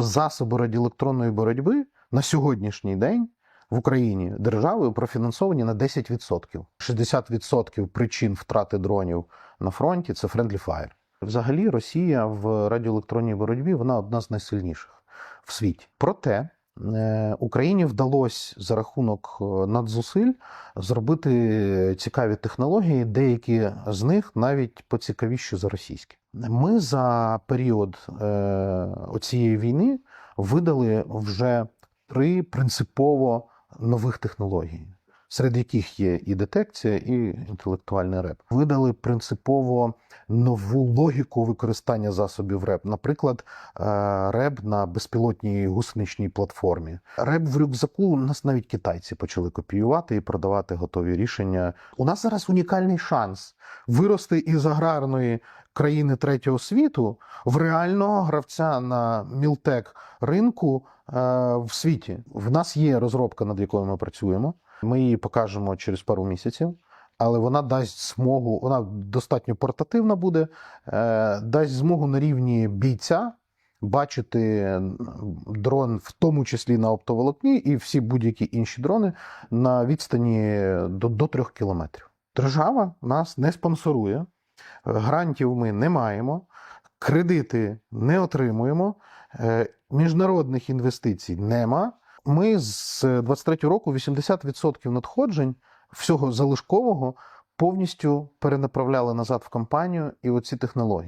Засоби радіоелектронної боротьби на сьогоднішній день в Україні державою профінансовані на 10%. 60% причин втрати дронів на фронті це friendly fire. Взагалі, Росія в радіоелектронній боротьбі вона одна з найсильніших в світі. Проте Україні вдалося за рахунок е, надзусиль зробити цікаві технології, деякі з них навіть поцікавіші за російські. Ми за період цієї оцієї війни видали вже три принципово нових технології, серед яких є і детекція, і інтелектуальний реп. Видали принципово нову логіку використання засобів РЕП. Наприклад, е, РЕП на безпілотній гусеничній платформі. РЕП в рюкзаку нас навіть китайці почали копіювати і продавати готові рішення. У нас зараз унікальний шанс вирости із аграрної країни третього світу в реального гравця на мілтек ринку е, в світі. В нас є розробка, над якою ми працюємо. Ми її покажемо через пару місяців. Але вона дасть змогу, вона достатньо портативна буде, е, дасть змогу на рівні бійця бачити дрон, в тому числі на оптоволокні, і всі будь-які інші дрони на відстані до, 3 кілометрів. Держава нас не спонсорує, грантів ми не маємо, кредити не отримуємо, е, міжнародних інвестицій нема. Ми з 23 року 80% надходжень всього залишкового повністю перенаправляли назад в компанію і оці технології.